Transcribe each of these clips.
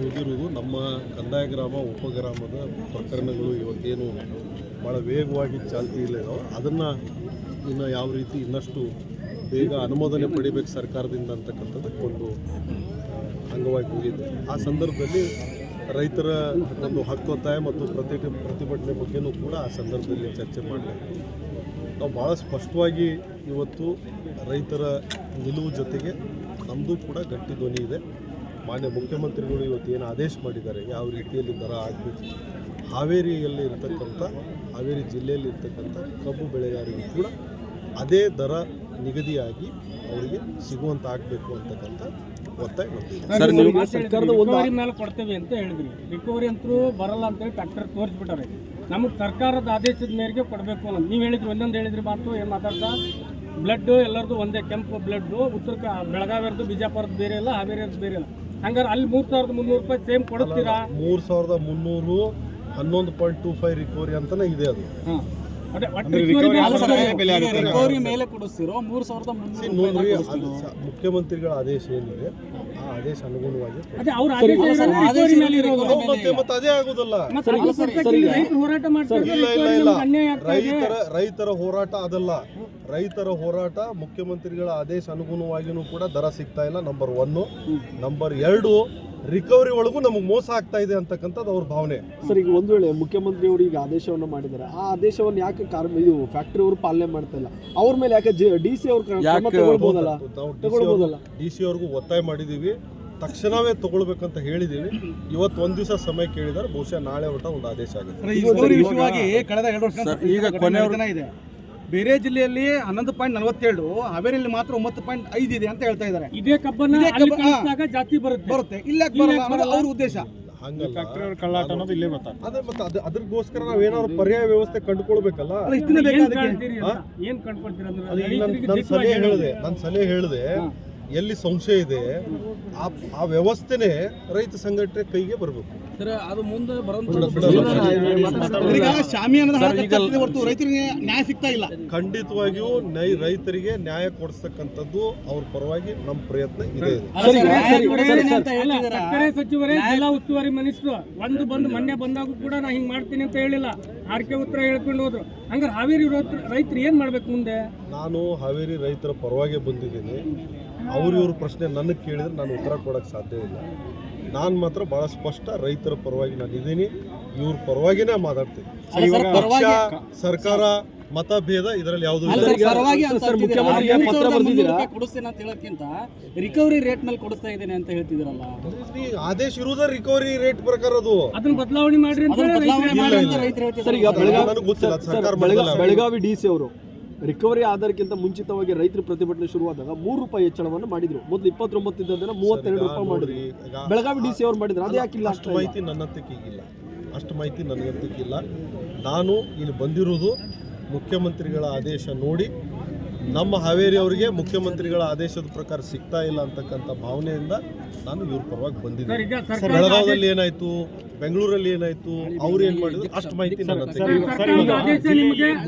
ಹೋಗಿರುವುದು ನಮ್ಮ ಕಂದಾಯ ಗ್ರಾಮ, ಉಪಗ್ರಾಮದ ಪ್ರಕರಣಗಳು ಇವತ್ತೇನು ಭಾಳ ವೇಗವಾಗಿ ಚಾಲ್ತಿಯಲ್ಲಿದ್ದಾವೆ ಅದನ್ನು ಇನ್ನು ಯಾವ ರೀತಿ ಇನ್ನಷ್ಟು ಬೇಗ ಅನುಮೋದನೆ ಪಡಿಬೇಕು ಸರ್ಕಾರದಿಂದ ಅಂತಕ್ಕಂಥದ್ದು ಒಂದು ಅಂಗವಾಗಿ ಹೋಗಿದೆ. ಆ ಸಂದರ್ಭದಲ್ಲಿ ರೈತರ ಒಂದು ಹಕ್ಕೊತ್ತಾಯ ಮತ್ತು ಪ್ರತಿ ಪ್ರತಿಭಟನೆ ಬಗ್ಗೆನೂ ಕೂಡ ಆ ಸಂದರ್ಭದಲ್ಲಿ ಚರ್ಚೆ ಮಾಡಲಾಗಿದೆ ನಾವು ಭಾಳ ಸ್ಪಷ್ಟವಾಗಿ ಇವತ್ತು ರೈತರ ನಿಲುವು ಜೊತೆಗೆ ನಮ್ಮದು ಕೂಡ ಗಟ್ಟಿ ಧ್ವನಿ ಇದೆ. ಮಾನ್ಯ ಮುಖ್ಯಮಂತ್ರಿಗಳು ಇವತ್ತು ಏನು ಆದೇಶ ಮಾಡಿದ್ದಾರೆ ಯಾವ ರೀತಿಯಲ್ಲಿ ದರ ಆಗಬೇಕು? ಹಾವೇರಿಯಲ್ಲಿ ಇರತಕ್ಕಂಥ ಹಾವೇರಿ ಜಿಲ್ಲೆಯಲ್ಲಿ ಇರ್ತಕ್ಕಂಥ ಕಬ್ಬು ಬೆಳೆಗಾರರಿಗೂ ಕೂಡ ಅದೇ ದರ ನಿಗದಿಯಾಗಿ ಅವರಿಗೆ ಸಿಗುವಂತ ಆಗಬೇಕು ಅಂತಕ್ಕಂಥ ಒತ್ತಾಯ ಮೇಲೆ ಕೊಡ್ತೇವೆ ಅಂತ ಹೇಳಿದ್ರಿ. ರಿಕವರಿ ಅಂತೂ ಬರಲ್ಲ ಅಂತೇಳಿ ಟ್ರ್ಯಾಕ್ಟರ್ ತೋರಿಸ್ಬಿಟ್ಟಾರೆ ನಮಗೆ ಸರ್ಕಾರದ ಆದೇಶದ ಮೇರೆಗೆ ಕೊಡಬೇಕು ಅಂತ ನೀವು ಹೇಳಿದ್ರಿ ಒಂದೊಂದು ಹೇಳಿದ್ರಿ ಮಾತು ಏನು ಮಾತಾಡ್ತಾ? ಬ್ಲಡ್ಡು ಎಲ್ಲರದು ಒಂದೇ ಕೆಂಪು ಬ್ಲಡ್ಡು ಉತ್ತರ ಕ- ಬೆಳಗಾವಿಯರ್ದು ಬಿಜಾಪುರದ್ದು ಬೇರೆ ಇಲ್ಲ ಹಾವೇರಿಯರ್ದು ಬೇರೆ ಇಲ್ಲ. ಹಂಗಾರೆ ಅಲ್ಲಿ ಮೂರು ಸಾವಿರದ ಮುನ್ನೂರು ರೂಪಾಯಿ ಸೇಮ್ ಕೊಡ್ತೀರಾ ಮೂರು ಸಾವಿರದ ಮುನ್ನೂರು ಹನ್ನೊಂದು ಪಾಯಿಂಟ್ ಟೂ ಫೈವ್ ರಿಕವರಿ ಅಂತಾನೆ ಇದೆ ಅದು. ರಿಕವರಿ ಮೇಲೆ ಕೊಡಿಸ್ತಿರೋ ಮೂರ್ ಸಾವಿರದ ಮುಖ್ಯಮಂತ್ರಿಗಳ ಆದೇಶ ಏನಿದೆ ಆ ಆದೇಶ ಅನುಗುಣವಾಗಿ ಅದೇ ಆಗುದಲ್ಲ. ರೈತರ ರೈತರ ಹೋರಾಟ ಅದಲ್ಲ. ರೈತರ ಹೋರಾಟ ಮುಖ್ಯಮಂತ್ರಿಗಳ ಆದೇಶ ಅನುಗುಣವಾಗಿನೂ ಕೂಡ ದರ ಸಿಗ್ತಾ ಇಲ್ಲ. ನಂಬರ್ ಒನ್ ನಂಬರ್ ಎರಡು ರಿಕವರಿ ಒಳಗೂ ನಮಗೆ ಮೋಸ ಆಗ್ತಾ ಇದೆ ಅಂತಕ್ಕಂಥದ್ದು ಅವ್ರ ಭಾವನೆ. ಸರ್ ಈಗ ಒಂದು ವೇಳೆ ಮುಖ್ಯಮಂತ್ರಿ ಅವರು ಈಗ ಆದೇಶವನ್ನು ಮಾಡಿದ್ದಾರೆ ಆ ಆದೇಶವನ್ನು ಯಾಕೆ ಕಾರ್ಮ ಇದು ಫ್ಯಾಕ್ಟರಿ ಅವರು ಪಾಲನೆ ಮಾಡ್ತಾ ಇಲ್ಲ? ಅವ್ರ ಮೇಲೆ ಯಾಕೆ ಡಿ ಸಿ ಅವ್ರ ತಗೊಳ್ಬೋದಲ್ಲ? ಡಿ ಸಿ ಅವ್ರಿಗೂ ಒತ್ತಾಯ ಮಾಡಿದ್ದೀವಿ ತಕ್ಷಣವೇ ತಗೊಳ್ಬೇಕಂತ ಹೇಳಿದ್ದೀವಿ ಇವತ್ತು ಒಂದು ದಿವಸ ಸಮಯ ಕೇಳಿದಾರ ಬಹುಶಃ ನಾಳೆ ಹೊರಟ ಒಂದು ಆದೇಶ ಆಗುತ್ತೆ. ರಿಕವರಿ ವಿಷಯವಾಗಿ ಕಳೆದ ಎರಡು ವರ್ಷ ಸರ್, ಈಗ ಕೊನೆ ಬೇರೆ ಜಿಲ್ಲೆಯಲ್ಲಿ ಹನ್ನೊಂದು ಪಾಯಿಂಟ್ ನಲವತ್ತೇಳು ಹಾವೇರಿಯಲ್ಲಿ ಮಾತ್ರ ಒಂಬತ್ತು ಪಾಯಿಂಟ್ ಐದು ಇದೆ ಅಂತ ಹೇಳ್ತಾ ಇದ್ದಾರೆ. ಇದೇ ಕಬ್ಬನ್ನ ಜಾಸ್ತಿ ಬರುತ್ತೆ. ಬರುತ್ತೆ. ಇಲ್ಲ ಬರಲ್ಲ ಅನ್ನೋದು? ಅವ್ರ ಉದ್ದೇಶ. ಹಂಗಲ್ಲ. ಕಳ್ಳಾಟ ಅನ್ನೋದು ಇಲ್ಲೇ ಬರ್ತಾರೆ ಅದೇ ಮತ್ತೆ ಅದು ಅದ್ರಗೋಸ್ಕರ ನಾವೇನಾದ್ರು ಪರ್ಯಾಯ ವ್ಯವಸ್ಥೆ ಕಂಡುಕೊಳ್ಬೇಕಲ್ಲ? ಇಷ್ಟನೇ ನನ್- ಸಲಹೆ ಹೇಳೋದು. ಹೇಳಿದೆ ನನ್ನ ಸಲಹೆ ಹೇಳಿದೆ ಎಲ್ಲಿ ಸಂಶಯ ಇದೆ ಆ ಆ ವ್ಯವಸ್ಥೆನೇ ರೈತ ಸಂಘಟನೆ ಕೈಗೆ ಬರಬೇಕು ನ್ಯಾಯ ಸಿಗ್ತಾ ಇಲ್ಲ ಖಂಡಿತವಾಗಿಯೂ ನೈ ರೈತರಿಗೆ ನ್ಯಾಯ ಕೊಡಿಸ್ತಕ್ಕಂಥದ್ದು ಅವ್ರ ಪರವಾಗಿ ನಮ್ಮ ಪ್ರಯತ್ನ ಇದೆ ಸಚಿವರೇ- ಜಿಲ್ಲಾ ಉಸ್ತುವಾರಿ ಮಿನಿಸ್ಟ್ರು ಒಂದು ಬಂದು ಮೊನ್ನೆ ಬಂದಾಗೂ ಕೂಡ ನಾ ಹಿಂಗ್ ಮಾಡ್ತೀನಿ ಅಂತ ಹೇಳಿಲ್ಲ ಆರ್ಕೆ ಉತ್ತರ ಹೇಳ್ಕೊಂಡು ಹೋದ್ರು ಹಂಗಾರೆ ಹಾವೇರಿ ರೈತರು ಏನ್ ಮಾಡ್ಬೇಕು ಮುಂದೆ ನಾನು ಹಾವೇರಿ ರೈತರ ಪರವಾಗಿ ಬಂದಿದ್ದೀನಿ ಅವ್ರ ಇವ್ರ ಪ್ರಶ್ನೆ ನನಗೆ ಕೇಳಿದ್ರೆ ನಾನು ಉತ್ತರ ಕೊಡೋಕೆ ಸಾಧ್ಯ ಇಲ್ಲ. ನಾನು ಮಾತ್ರ ಭಾಳ ಸ್ಪಷ್ಟ ರೈತರ ಪರವಾಗಿ ನಾನು ಇದ್ದೀನಿ ಇವ್ರ ಪರವಾಗಿನೇ ಮಾತಾಡ್ತೀನಿ. ಪಕ್ಷ ಸರ್ಕಾರ ಮತಭೇದ ಇದರಲ್ಲಿ ಯಾವುದು ಅಲ್ಲ ಸರ್, ಪರವಾಗಿ ಸರ್, ಮುಖ್ಯಮಂತ್ರಿಗೆ ಪತ್ರ ಬರ್ದಿದ್ದೀರಾ? ಕೊಡಿಸ್ತೇನೆ ಅಂತ ಹೇಳೋಕ್ಕಿಂತ ರಿಕವರಿ ರೇಟ್ ಮೇಲೆ ಕೊಡಿಸ್ತಾ ಇದ್ದೇನೆ ಅಂತ ಹೇಳ್ತಿದ್ರಲ್ಲ ಈ ಆದೇಶ ಇರುವುದ ರಿಕವರಿ ರೇಟ್ ಪ್ರಕಾರ ಅದು. ಅದನ್ನ ಬದಲಾವಣೆ ಮಾಡ್ರಿ ಅಂತ ಮಾಡಿ ಅಂತ ನನಗೆ ಗೊತ್ತಿಲ್ಲ ಸರ್ಕಾರ ಬೆಳಗಾ- ಬೆಳಗಾವಿ ಡಿ ಸಿ ಅವರು ರಿಕವರಿ ಆಧಾರಕ್ಕಿಂತ ಮುಂಚಿತವಾಗಿ ರೈತರು ಪ್ರತಿಭಟನೆ ಶುರುವಾದಾಗ ಮೂರು ರೂಪಾಯಿ ಹೆಚ್ಚಳವನ್ನು ಮಾಡಿದ್ರು. ಮೊದಲು ಇಪ್ಪತ್ತೊಂಬತ್ತು ಇದ್ದದನ್ನ ಮೂವತ್ತೆರಡು ರೂಪಾಯಿ ಮಾಡಿದ್ರು. ಈಗ ಬೆಳಗಾವಿ ಡಿ ಸಿ ಅವ್ರು ಮಾಡಿದ್ರು. ಅದು ಯಾಕಿಲ್ಲ ಅಷ್ಟು ಮಾಹಿತಿ ನನ್ನ ಹತ್ತಿರ ಈಗಿಲ್ಲ. ಅಷ್ಟು ಮಾಹಿತಿ ನನಗೆ ಹತ್ತಿಕ್ಕಿಲ್ಲ ನಾನು ಇಲ್ಲಿ ಬಂದಿರುವುದು ಮುಖ್ಯಮಂತ್ರಿಗಳ ಆದೇಶ ನೋಡಿ ನಮ್ಮ ಹಾವೇರಿ ಅವರಿಗೆ ಮುಖ್ಯಮಂತ್ರಿಗಳ ಆದೇಶದ ಪ್ರಕಾರ ಸಿಗ್ತಾ ಇಲ್ಲ ಅಂತಕ್ಕಂಥ ಭಾವನೆಯಿಂದ ನಾನು ಇವ್ರ ಪರವಾಗಿ ಬಂದಿದ್ದೆ ಬೆಳಗಾವದಲ್ಲಿ ಏನಾಯ್ತು? ಬೆಂಗಳೂರಲ್ಲಿ ಏನಾಯ್ತು? ಅವ್ರು ಏನ್ ಮಾಡಿದ್ರು? ಅಷ್ಟು ಮಾಹಿತಿ ನನ್ನ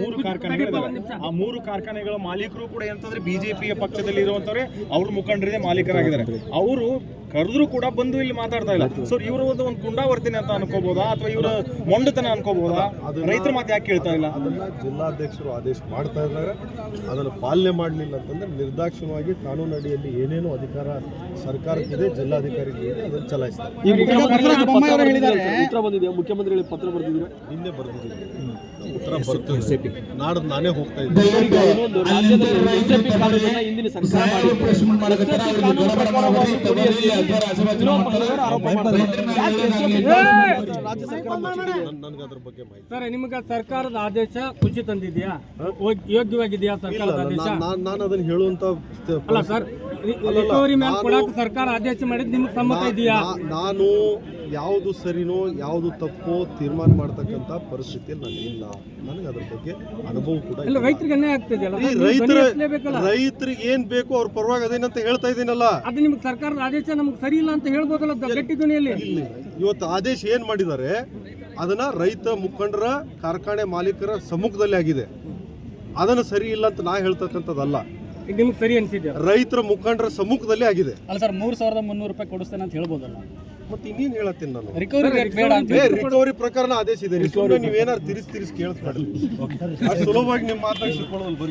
ಮೂರು ಕಾರ್ಖಾನೆಗಳಿದಾವೆ ಆ ಮೂರು ಕಾರ್ಖಾನೆಗಳ ಮಾಲೀಕರು ಕೂಡ ಎಂತಂದ್ರೆ ಬಿಜೆಪಿಯ ಪಕ್ಷದಲ್ಲಿ ಇರುವಂತವ್ರೆ ಅವ್ರ ಮುಖಂಡರಿಗೆ ಮಾಲೀಕರಾಗಿದ್ದಾರೆ. ಅವರು ಕರೆದ್ರು ಕೂಡ ಬಂದು ಇಲ್ಲಿ ಮಾತಾಡ್ತಾ ಇಲ್ಲ. ಸೊ ಇವರು ಒಂದು ಒಂದು ಕುಂಡಾವರ್ತಿನಿ ಅಂತ ಅನ್ಕೋಬಹುದಾ ಅಥವಾ ಇವರ ಮೊಂಡತನ ಅನ್ಕೋಬಹುದಾ ರೈತರ ಮಾತು ಯಾಕೆ ಕೇಳ್ತಾ ಇಲ್ಲ? ಅದನ್ನ ಜಿಲ್ಲಾಧ್ಯಕ್ಷರು ಆದೇಶ ಮಾಡ್ತಾ ಇದ್ದಾರೆ. ಅದನ್ನು ಪಾಲನೆ ಮಾಡಲಿಲ್ಲ ಅಂತಂದ್ರೆ ನಿರ್ದಾಕ್ಷಿಣ್ಯವಾಗಿ ಕಾನೂನು ಅಡಿಯಲ್ಲಿ ಏನೇನು ಅಧಿಕಾರ ಸರ್ಕಾರಕ್ಕಿದೆ ಜಿಲ್ಲಾಧಿಕಾರಿಗೆ ಇದೆ ಅದನ್ನು ಚಲಾಯಿಸ್ತಾರೆ. ಉತ್ತರ ಬಂದಿದೆ ಮುಖ್ಯಮಂತ್ರಿಗಳಿಗೆ ಪತ್ರ ಬರ್ದಿದ್ದೀರಾ ನಿನ್ನೆ ಬರೆದಿದ್ದೀನಿ ಉತ್ತರ ಬರ್ತದೆ ನಾಡ್ದು ನಾನೇ ಹೋಗ್ತಾ ಇದ್ದೀನಿ ಕಾನೂನನ್ನ ಹಿಂದಿನ ಸರ್ಕಾರ? ನನಗೆ ಅದ್ರ ಬಗ್ಗೆ ಮಾಹಿತಿ ಸರ್ ನಿಮಗೆ ಸರ್ಕಾರದ ಆದೇಶ ಖುಷಿ ತಂದಿದ್ಯಾ ಯೋಗ್- ಯೋಗ್ಯವಾಗಿದೆಯಾ ಸರ್ಕಾರದ ಆದೇಶ ನಾನು ಅದನ್ನ ಅದನ್ನು ಹೇಳುವಂತ ಅಲ್ಲ ಸರ್ ರಿಕವರಿ ಮೇಲೆ ಕೊಡಾಕ ಸರ್ಕಾರ ಆದೇಶ ಮಾಡಿದ್ ನಿಮ್ಗೆ ಸಮ್ಮತ ಇದೆಯಾ ನಾನು ಯಾವುದು ಸರಿನೋ ಯಾವುದು ತಪ್ಪೋ ತೀರ್ಮಾನ ಮಾಡ್ತಕ್ಕಂಥ ಪರಿಸ್ಥಿತಿ ನನಗಿಲ್ಲ ಇಲ್ಲ. ನನಗೆ ಅದ್ರ ಬಗ್ಗೆ ಅನುಭವ ಕೂಡ ರೈತರ ರೈತರಿಗೆ ಏನ್ ಬೇಕು ಅವ್ರ ಪರವಾಗಿ ಅದೇನಂತ ಹೇಳ್ತಾ ಇದ್ದೀನಲ್ಲ. ಅದು ನಿಮ್ಗೆ ಸರ್ಕಾರದ ಆದೇಶ ನಮ್ಗೆ ಸರಿ ಇಲ್ಲ ಅಂತ ಹೇಳ್ಬೋದಲ್ಲ ಗಟ್ಟಿ ಧ್ವನಿಯಲ್ಲಿ? ಇಲ್ಲ ಇವತ್ತು ಆದೇಶ ಏನ್ ಮಾಡಿದ್ದಾರೆ ಅದನ್ನ ರೈತ ಮುಖಂಡರ ಕಾರ್ಖಾನೆ ಮಾಲೀಕರ ಸಮ್ಮುಖದಲ್ಲಿ ಆಗಿದೆ. ಅದನ್ನ ಸರಿ ಇಲ್ಲ ಅಂತ ನಾ ಹೇಳ್ತಕ್ಕಂಥದ್ದಲ್ಲ. ಈಗ ನಿಮ್ಗೆ ಸರಿ ಅನ್ಸಿದೆ ರೈತರ ಮುಖಂಡರ ಸಮ್ಮುಖದಲ್ಲಿ ಆಗಿದೆ. ಅಲ್ಲ ಸರ್ ಮೂರು ಸಾವಿರದ ಮುನ್ನೂರು ರೂಪಾಯಿ ಕೊಡಿಸ್ತೇನೆ ಅಂತ ಹೇಳ್ಬೋದಲ್ಲ? ಮತ್ತೆ ಇನ್ನೇನು ಹೇಳತ್ತೀನಿ ನಾನು? ರಿಕವರಿ ರೇಟ್ ಬೇಡ ಅಂತ ಏ ರಿಕವರಿ ಪ್ರಕರಣ ಆದೇಶ ಇದೆ. ಸುಮ್ಮನೆ ನೀವೇನಾದ್ರು ತಿರ್ಸಿ ತಿರ್ಸಿ ಕೇಳಿಸ್ಬೇಡ ಅಷ್ಟು ಸುಲಭವಾಗಿ ನಿಮ್ಮ ಮಾತಾಡ್ಸಿಕೊಳ್ಳೋದು